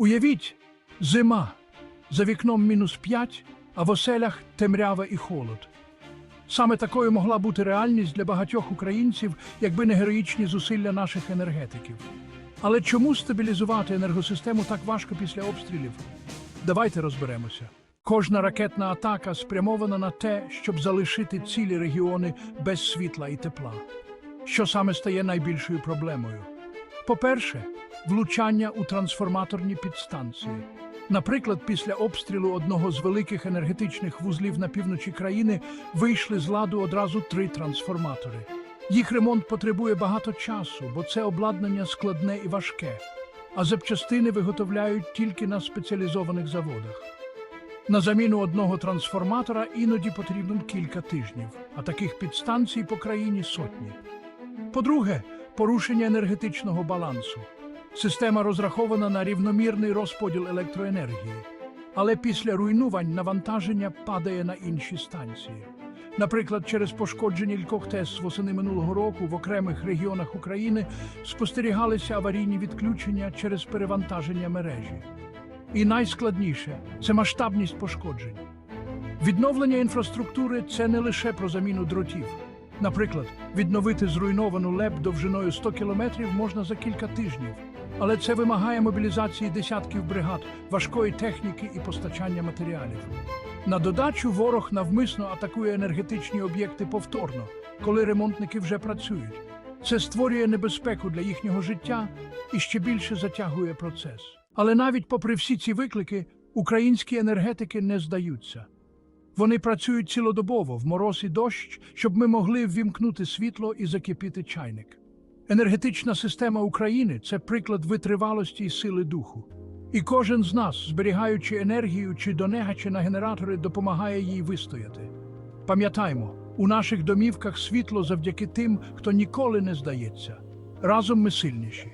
Уявіть, зима, за вікном мінус 5, а в оселях темрява і холод. Саме такою могла бути реальність для багатьох українців, якби не героїчні зусилля наших енергетиків. Але чому стабілізувати енергосистему так важко після обстрілів? Давайте розберемося. Кожна ракетна атака спрямована на те, щоб залишити цілі регіони без світла і тепла. Що саме стає найбільшою проблемою? По-перше, влучання у трансформаторні підстанції. Наприклад, після обстрілу одного з великих енергетичних вузлів на півночі країни вийшли з ладу одразу три трансформатори. Їх ремонт потребує багато часу, бо це обладнання складне і важке, а запчастини виготовляють тільки на спеціалізованих заводах. На заміну одного трансформатора іноді потрібно кілька тижнів, а таких підстанцій по країні сотні. По-друге, порушення енергетичного балансу. Система розрахована на рівномірний розподіл електроенергії, але після руйнувань навантаження падає на інші станції. Наприклад, через пошкодження кількох ТЕС восени минулого року в окремих регіонах України спостерігалися аварійні відключення через перевантаження мережі. І найскладніше це масштабність пошкоджень. Відновлення інфраструктури це не лише про заміну дротів. Наприклад, відновити зруйновану ЛЕП довжиною 100 кілометрів можна за кілька тижнів, але це вимагає мобілізації десятків бригад, важкої техніки і постачання матеріалів. На додачу ворог навмисно атакує енергетичні об'єкти повторно, коли ремонтники вже працюють. Це створює небезпеку для їхнього життя і ще більше затягує процес. Але навіть попри всі ці виклики, українські енергетики не здаються. Вони працюють цілодобово в мороз і дощ, щоб ми могли ввімкнути світло і закипіти чайник. Енергетична система України це приклад витривалості і сили духу. І кожен з нас, зберігаючи енергію чи донегачи на генератори, допомагає їй вистояти. Пам'ятаймо, у наших домівках світло завдяки тим, хто ніколи не здається. Разом ми сильніші.